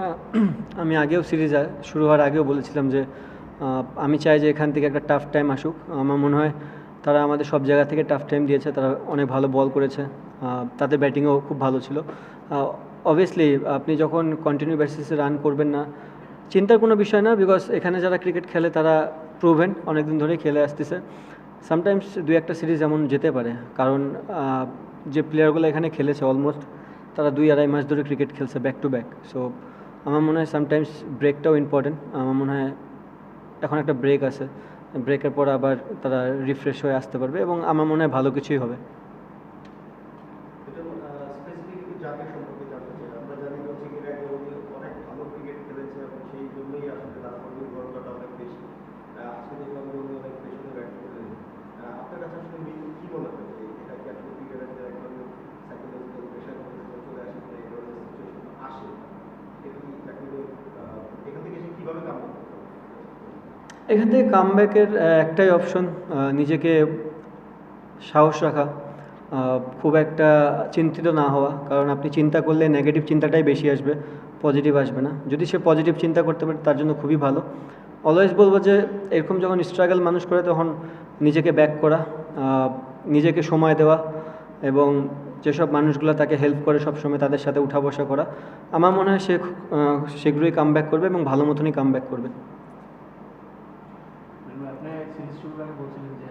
না, আমি আগেও সিরিজ শুরু হওয়ার আগেও বলেছিলাম যে আমি চাই যে এখান থেকে একটা টাফ টাইম আসুক। আমার মনে হয় তারা আমাদের সব জায়গা থেকে টাফ টাইম দিয়েছে, তারা অনেক ভালো বল করেছে। তাদের ব্যাটিংও খুব ভালো ছিল। অবভিয়াসলি আপনি যখন কন্টিনিউ বেসিসে রান করবেন না, চিন্তার কোনো বিষয় না বিকজ এখানে যারা ক্রিকেট খেলে, তারা প্রুভেন অনেক দিন ধরেই খেলে আসতেছে। সামটাইমস দু একটা সিরিজ এমন যেতে পারে, কারণ যে প্লেয়ারগুলো এখানে খেলেছে অলমোস্ট তারা দুই আড়াই মাস ধরে ক্রিকেট খেলছে ব্যাক টু ব্যাক সো আমার মনে হয় সামটাইমস ব্রেকটাও ইম্পর্টেন্ট আমার মনে হয় এখন একটা ব্রেক আছে। ব্রেকের পর আবার তারা রিফ্রেশ হয়ে আসতে পারবে এবং আমার মনে হয় ভালো কিছুই হবে এটা স্পেসিফিক যাকে সম্পর্কে জানতে চাই আমরা জানি যে হচ্ছে ক্রিকেট অনেক ভালো ক্রিকেট খেলেছে এবং সেই জন্যই আসলে তার নির্ভরতাটা অনেক বেশি আহ, আজকে দেখলাম যে উনি অনেক পেছনে ব্যাট করলেন আহ, আপনার কাছে আসলে মি- কি মনে হয় যে এটা কি আসলে ক্রিকেটের যে এক ধরনের সাইকোলজিক্যাল প্রেশার চলে আসে যে এই ধরনের সিচুয়েশন আসে এটা কি তাকে আহ, এখান থেকে সে কীভাবে কাম করতে পারে এখান থেকে কামব্যাকের একটাই অপশন নিজেকে সাহস রাখা খুব একটা চিন্তিত না হওয়া, কারণ আপনি চিন্তা করলে নেগেটিভ চিন্তাটাই বেশি আসবে পজিটিভ আসবে না। যদি সে পজিটিভ চিন্তা করতে পারে, তার জন্য খুবই ভালো। অলওয়েজ বলব যে, এরকম যখন স্ট্রাগল মানুষ করে, তখন নিজেকে ব্যাক করা নিজেকে সময় দেওয়া এবং যেসব মানুষগুলো তাকে হেল্প করে সবসময় তাদের সাথে উঠা বসা করা, আমার মনে হয় সে শীঘ্রই কাম করবে এবং ভালো মতনই কাম করবে। আপনি সিরিজ শুরুর আগে বলছিলেন যে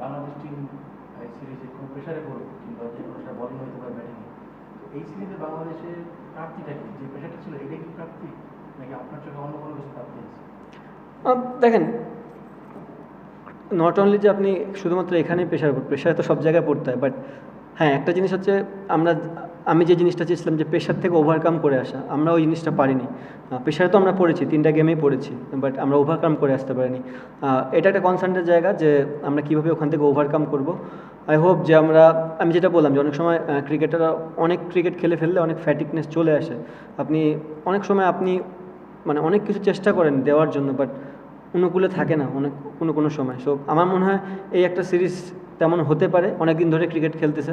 বাংলাদেশ টিম সিরিজে কোনো প্রেশারে পড়বে, কিংবা যে কোনো একটা বলিং হতে পারে ব্যাটিং তো এই সিরিজে বাংলাদেশের প্রাপ্তিটা কি? যে প্রেশারটা ছিল, এটা কি প্রাপ্তি? নাকি আপনার চোখে অন্য কোনো কিছু প্রাপ্তি আছে? দেখেন নট অনলি যে আপনি শুধুমাত্র এখানেই প্রেশার প্রেশার তো সব জায়গায় পড়তে হয় বাট হ্যাঁ একটা জিনিস হচ্ছে আমরা আমি যে জিনিসটা চেয়েছিলাম যে প্রেশার থেকে ওভারকাম করে আসা, আমরা ওই জিনিসটা পারিনি। প্রেশারে তো আমরা পড়েছি, তিনটা গেমেই পড়েছি বাট আমরা ওভারকাম করে আসতে পারিনি। এটা একটা কনসার্নের জায়গা যে আমরা কীভাবে ওখান থেকে ওভারকাম করব। আই হোপ যে আমরা, আমি যেটা বললাম যে অনেক সময় ক্রিকেটাররা অনেক ক্রিকেট খেলে ফেললে অনেক ফ্যাটিকনেস চলে আসে। আপনি, অনেক সময় আপনি মানে অনেক কিছু চেষ্টা করেন দেওয়ার জন্য বাট অনুকূলে থাকে না অনেক, কোনো কোনো সময়। সো আমার মনে হয় এই একটা সিরিজ তেমন হতে পারে অনেক দিন ধরে ক্রিকেট খেলতেছে।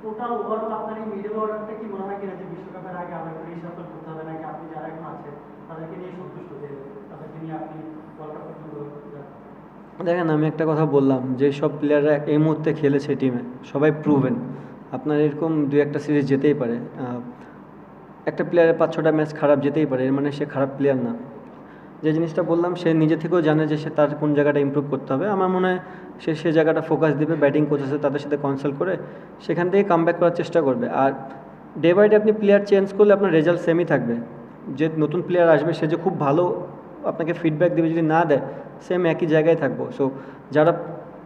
টোটাল ওভারঅল আপনার এই মিডল অর্ডারটা কি মনে হয় কিনা যে বিশ্বকাপের আগে আবার করে রিসাফল করতে হবে, নাকি আপনি যারা এখন আছেন, তাদেরকে নিয়ে সন্তুষ্ট যে তাদেরকে নিয়ে আপনি ওয়ার্ল্ড কাপ পর্যন্ত দেখেন, আমি একটা কথা বললাম যে সব প্লেয়াররা এই মুহূর্তে খেলেছে টিমে সবাই প্রুভেন আপনার এরকম দু একটা সিরিজ যেতেই পারে। একটা প্লেয়ারের পাঁচ ছটা ম্যাচ খারাপ যেতেই পারে, এর মানে সে খারাপ প্লেয়ার না। যে জিনিসটা বললাম, সে নিজে থেকেও জানে যে সে তার কোন জায়গাটা ইমপ্রুভ করতে হবে। আমার মনে হয় সে সে জায়গাটা ফোকাস দিবে ব্যাটিং কোচ আছে তাদের সাথে কনসাল্ট করে, সেখান থেকে কাম করার চেষ্টা করবে। আর ডে বাই ডে আপনি প্লেয়ার চেঞ্জ করলে আপনার রেজাল্ট সেমই থাকবে। যে নতুন প্লেয়ার আসবে, সে যে খুব ভালো আপনাকে ফিডব্যাক দেবে যদি না দেয় সেম একই জায়গায় থাকব। সো যারা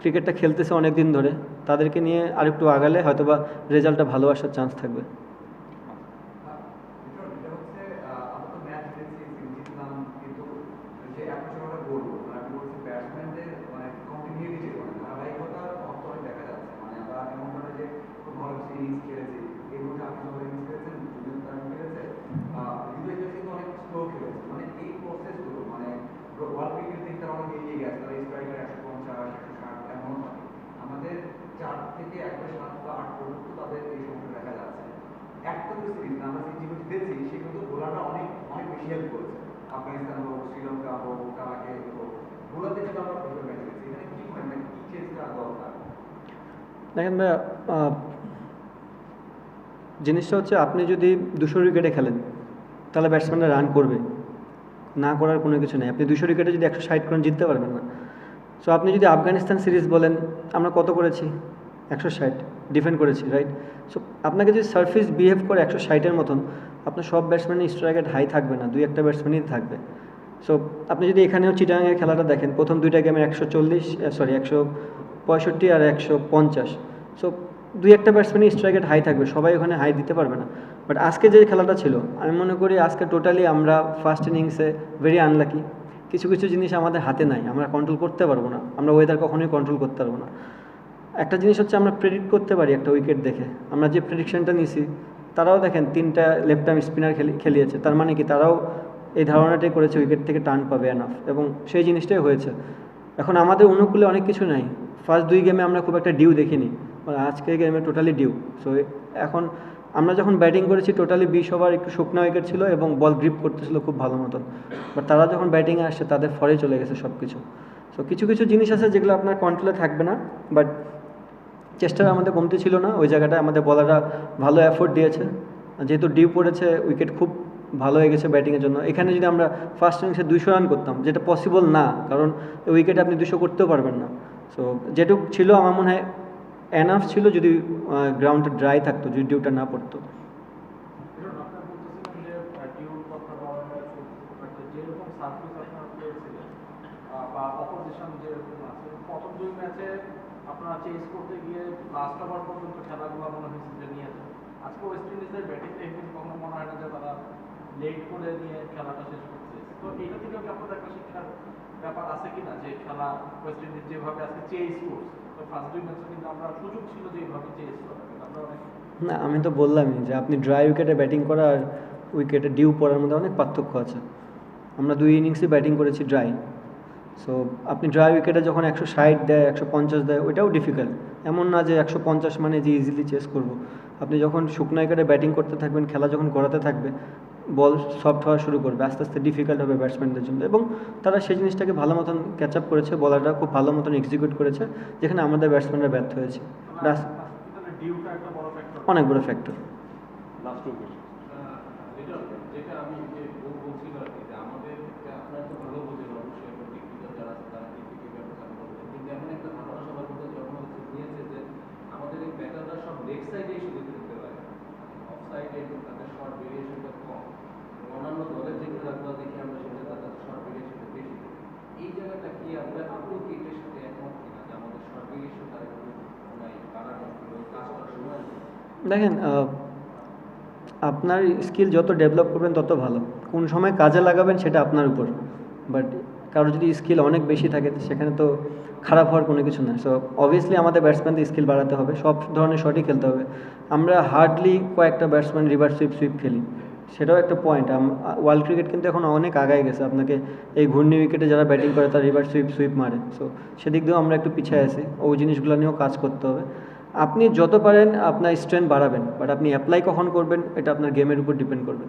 ক্রিকেটটা খেলতেছে অনেক দিন ধরে, তাদেরকে নিয়ে আরেকটু আগালে হয়তোবা রেজাল্টটা ভালো আসার চান্স থাকবে বিক্রম, এটা হচ্ছে, আহ, আমরা তো ম্যাচ জিতেছি, জিতলাম, কিন্তু যে approach আমরা বলব, মানে আমি বলছি batsman-দের মানে continuity মানে ধারাবাহিকতার অভাব তো অনেক দেখা যাচ্ছে। মানে আমরা এমন নয় যে খুব ভালো কিছু innings খেলেছি। এই মুহূর্তে আপনি যখন innings খেলেছেন, জুলিয়ান তামিম খেলেছে, আহ, হৃদয় খেলেছে কিন্তু অনেক slow খেলেছে। মানে এই process গুলো, মানে world cricket থেকে তারা অনেক এগিয়ে গেছে। তারা striker 150, 160 এমনও থাকে। আমাদের চার থেকে একশো সাত বা আট পর্যন্ত তাদের এই সময়টা দেখা যাচ্ছে আমরা বোলাররা অনেক অনেক বেশি হেল্প করেছে। আফগানিস্তান হোক, শ্রীলঙ্কা হোক হোক, বোলারদের কিন্তু আমরা প্রথমে ম্যাচ এখানে মনে দরকার? দেখেন ভাইয়া জিনিসটা হচ্ছে আপনি যদি দুশো উইকেটে খেলেন, তাহলে ব্যাটসম্যানরা রান করবে। না করার কোনো কিছু নেই। আপনি দুশো উইকেটে যদি একশো ষাট রান জিততে পারবেন না। সো আপনি যদি আফগানিস্তান সিরিজ বলেন, আমরা কত করেছি? একশো ষাট। ডিফেন্ড করেছি রাইট সো আপনাকে যদি সার্ফিস বিহেভ করে একশো ষাটের মতন, আপনার সব ব্যাটসম্যানের স্ট্রাইক রেট হাই থাকবে না, দুই একটা ব্যাটসম্যানই থাকবে। সো আপনি যদি এখানেও চিটাগাংয়ের খেলাটা দেখেন, প্রথম দুইটা গেমের একশো চল্লিশ সরি একশো পঁয়ষট্টি আর একশো পঞ্চাশ। সো দুই একটা ব্যাটসম্যানই স্ট্রাইক রেট হাই থাকবে, সবাই ওখানে হাই দিতে পারবে না। বাট আজকে যে খেলাটা ছিল, আমি মনে করি আজকে টোটালি আমরা ফার্স্ট ইনিংসে ভেরি আনলাকি কিছু কিছু জিনিস আমাদের হাতে নাই, আমরা কন্ট্রোল করতে পারব না, আমরা ওয়েদার কখনোই কন্ট্রোল করতে পারব না। একটা জিনিস হচ্ছে আমরা প্রেডিক্ট করতে পারি একটা উইকেট দেখে। আমরা যে প্রেডিকশনটা নিছি, তারাও দেখেন তিনটা লেফট আর্ম স্পিনার খেলিয়েছে। তার মানে কি? তারাও এই ধারণাটাই করেছে উইকেট থেকে টার্ন পাবে এনাফ এবং সেই জিনিসটাই হয়েছে। এখন আমাদের অনুকূলে অনেক কিছু নাই। ফার্স্ট দুই গেমে আমরা খুব একটা ডিউ দেখিনি। আজকে গেমে টোটালি ডিউ সো এখন আমরা যখন ব্যাটিং করেছি টোটালি বিশ ওভার একটু শুকনো উইকেট ছিল এবং বল গ্রিপ করতেছিল খুব ভালো মতন। বাট তারা যখন ব্যাটিংয়ে আসছে, তাদের ফরে চলে গেছে সব কিছু সো কিছু কিছু জিনিস আছে যেগুলো আপনার কন্ট্রোলে থাকবে না বাট চেষ্টা আমাদের কমতি ছিল না, ওই জায়গাটায় আমাদের বলাররা ভালো অ্যাফোর্ট দিয়েছে। যেহেতু ডিউ পড়েছে উইকেট খুব ভালো হয়ে গেছে ব্যাটিংয়ের জন্য। এখানে যদি আমরা ফার্স্ট ইনিংসে দুশো রান করতাম, যেটা পসিবল না, কারণ উইকেটে আপনি দুশো করতেও পারবেন না। সো যেটুক ছিল আমার মনে হয় এনাফ ছিল যদি গ্রাউন্ডটা ড্রাই থাকতো, যদি ডিউটা না পড়তো ধরুন আপনারা বলতেছিলেন যে ডিউর কথা বলা হয়েছে বাট যেরকম সার্ভিস আপনারা পেয়েছিলেন আহ, বা অপোজিশন যেরকম আছে প্রথম দুই ম্যাচে আপনারা চেঞ্জ করতে গিয়ে লাস্ট ওভার পর্যন্ত খেলাগুলো মনে হয়েছে যে নিয়েছে আজকে ওয়েস্ট ইন্ডিজের ব্যাটিং টেকনিক কখনো মনে হয় না যে তারা লেট করে নিয়ে খেলাটা শেষ করছে। তো এইটা থেকে কি আপনাদের একটা শিক্ষার ব্যাপার আছে কিনা যে খেলা ওয়েস্ট ইন্ডিজ যেভাবে আজকে চেঞ্জ করছে? তো ফার্স্ট দুই ম্যাচে কিন্তু আমরা সুযোগ ছিল যে এইভাবে চেঞ্জ করা আমরা না, আমি তো বললামই যে আপনি ড্রাই উইকেটে ব্যাটিং করা আর উইকেটে ডিউ পড়ার মধ্যে অনেক পার্থক্য আছে। আমরা দুই ইনিংসে ব্যাটিং করেছি ড্রাই সো আপনি ড্রাই উইকেটে যখন একশো ষাট দেয় একশো পঞ্চাশ দেয় ওইটাও ডিফিকাল্ট এমন না যে একশো পঞ্চাশ মানে যে ইজিলি চেস করব। আপনি যখন শুকনো উইকেটে ব্যাটিং করতে থাকবেন খেলা যখন করাতে থাকবে বল সফট হওয়া শুরু করবে। আস্তে আস্তে ডিফিকাল্ট হবে ব্যাটসম্যানদের জন্য। এবং তারা সেই জিনিসটাকে ভালো মতন ক্যাচ আপ করেছে বলাররা খুব ভালো মতন এক্সিকিউট করেছে যেখানে আমাদের ব্যাটসম্যানরা ব্যর্থ হয়েছে। ফ্যাক্টর অনেক বড় ফ্যাক্টর লাস্ট উইকেট যেটা যেটা আমি যে বল- বলছিলাম আর কি যে আমাদের আপনারা তো ভালো বোঝেন অবশ্যই এবং টেকনিক্যাল যারা আছে তারা টেকনিক্যাল ব্যাপারটা ভালো বোঝেন কিন্তু এমন একটা ধারণা সবার মধ্যে জন্ম হচ্ছে নিয়েছে যে আমাদের এই পারে তাদের শর্ট ভেরিয়েশনটা কম। অন্যান্য দলের যে খেলাগুলো দেখি আমরা সেটা তাদের শর্ট ভেরিয়েশনটা বেশি এই জায়গাটা কি আপনিও কি এটার সাথে একমত কিনা যে আমাদের শর্ট একটু কাজ করার সময় দেখেন আপনার স্কিল যত ডেভেলপ করবেন তত ভালো। কোন সময় কাজে লাগাবেন সেটা আপনার উপর। বাট কারও যদি স্কিল অনেক বেশি থাকে, সেখানে তো খারাপ হওয়ার কোনো কিছু না সো অবভিয়াসলি আমাদের ব্যাটসম্যানদের স্কিল বাড়াতে হবে, সব ধরনের শটই খেলতে হবে। আমরা হার্ডলি কয়েকটা ব্যাটসম্যান রিভার্স সুইপ সুইপ খেলি। সেটাও একটা পয়েন্ট ওয়ার্ল্ড ক্রিকেট কিন্তু এখন অনেক আগায় গেছে। আপনাকে এই ঘূর্ণি উইকেটে যারা ব্যাটিং করে, তারা রিভার্স সুইপ সুইপ মারে। সো সেদিক দিয়েও আমরা একটু পিছিয়ে আছি। ওই জিনিসগুলো নিয়েও কাজ করতে হবে। আপনি যত পারেন, আপনার স্ট্রেংথ বাড়াবেন। বাট আপনি অ্যাপ্লাই কখন করবেন, এটা আপনার গেমের উপর ডিপেন্ড করবে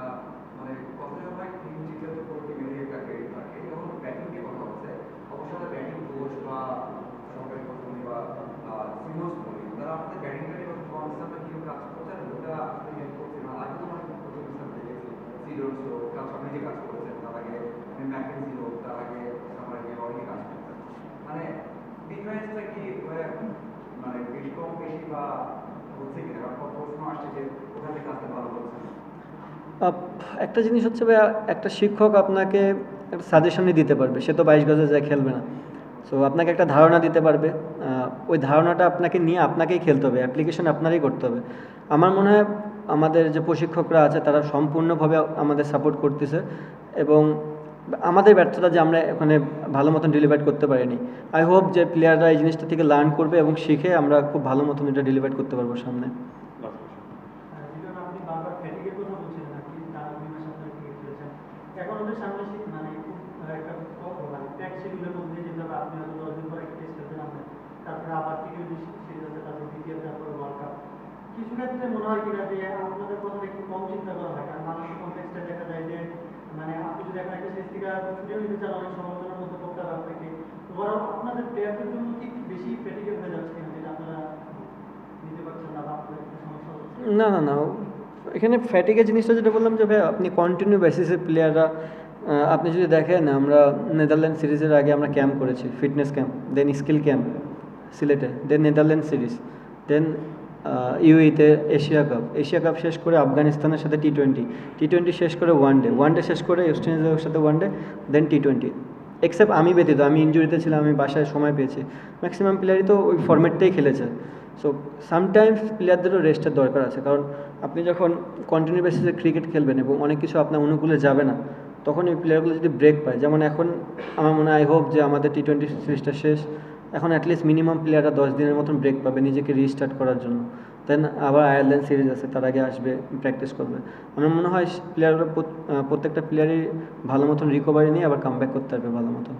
আহ, মানে কথা হয় টিম জিতলে তো পুরো টিমেরই একটা ক্রেডিট থাকে যখন ব্যাটিং নিয়ে কথা হচ্ছে অবশ্যই ব্যাটিং কোচ বা সরকারি কর্মী বা সিনিয়র্স বলি তারা আপনাদের ব্যাটিংটা নিয়ে কথা কনসার্ন কি কাজ করছেন ওটা আপনি হেল্প করছেন আর আগে তো অনেক প্রতিষ্ঠান দেখেছি সিনিয়র্স হোক কাজ আপনি যে কাজ করেছেন তার আগে আপনি ম্যাকেন্সি হোক তার আগে আমার আগে অনেকে কাজ করছেন মানে ডিফারেন্সটা কি মানে মানে বেশি কম বেশি একটা জিনিস হচ্ছে ভাইয়া, একটা শিক্ষক আপনাকে একটা সাজেশনই দিতে পারবে, সে তো বাইশ গজে যায়, খেলবে না। সো আপনাকে একটা ধারণা দিতে পারবে ওই ধারণাটা আপনাকে নিয়ে আপনাকেই খেলতে হবে অ্যাপ্লিকেশন আপনারই করতে হবে। আমার মনে হয় আমাদের যে প্রশিক্ষকরা আছে, তারা সম্পূর্ণভাবে আমাদের সাপোর্ট করতেছে এবং আমাদের ব্যর্থতা যে আমরা ওখানে ভালো মতন ডেলিভার করতে পারিনি। আই হোপ যে প্লেয়াররা এই জিনিসটা থেকে লার্ন করবে এবং শিখে আমরা খুব ভালো মতন এটা ডেলিভার করতে পারব সামনে। মানে মানে কিছু ক্ষেত্রে মনে হয় কিনা যে আপনাদের কথা একটু কম চিন্তা করা হয়, কারণ মানুষের দেখা যায় যে মানে আপনি যদি সিরিজ থেকে ছুটিও নিতে চান, অনেক সমালোচনার মধ্যে পড়তে হবে আপনাকে। আপনাদের প্লেয়ারদের জন্য কি বেশি প্র্যাকটিক্যাল হয়ে যাচ্ছে কিনা, যেটা আপনারা নিতে পারছেন না বা না না না। এখানে ফ্যাটিকের জিনিসটা যেটা বললাম যে, ভাই, আপনি কন্টিনিউ বেসিসে প্লেয়াররা আপনি যদি দেখেন, আমরা নেদারল্যান্ড সিরিজের আগে আমরা ক্যাম্প করেছি fitness camp then skill camp সিলেটে দেন নেদারল্যান্ড সিরিজ দেন ইউইতে এশিয়া কাপ। এশিয়া কাপ শেষ করে আফগানিস্তানের সাথে টি টোয়েন্টি টি টোয়েন্টি শেষ করে ওয়ান ডে ওয়ান ডে শেষ করে ওয়েস্ট ইন্ডিজের সাথে one day then T twenty except আমি ব্যতীত, আমি ইঞ্জুরিতে ছিলাম, আমি বাসায় সময় পেয়েছি। ম্যাক্সিমাম প্লেয়ারই তো ওই ফর্ম্যাটটাই খেলেছে। সো সামটাইমস প্লেয়ারদেরও রেস্টের দরকার আছে। কারণ আপনি যখন কন্টিনিউ বেসিসে ক্রিকেট খেলবেন এবং অনেক কিছু আপনার অনুকূলে যাবে না, তখন এই প্লেয়ারগুলো যদি ব্রেক পায়, যেমন এখন আমার মনে হয় আই হোপ যে আমাদের টি টোয়েন্টি সিরিজটা শেষ। এখন অ্যাটলিস্ট মিনিমাম প্লেয়াররা দশ দিনের মতন ব্রেক পাবে নিজেকে রিস্টার্ট করার জন্য। দেন আবার আয়ারল্যান্ড সিরিজ আছে, তার আগে আসবে প্র্যাকটিস করবে। আমার মনে হয় প্লেয়াররা প্রত্যেকটা প্লেয়ারই ভালো মতন রিকভারি নিয়ে আবার কাম করতে পারবে ভালো মতন।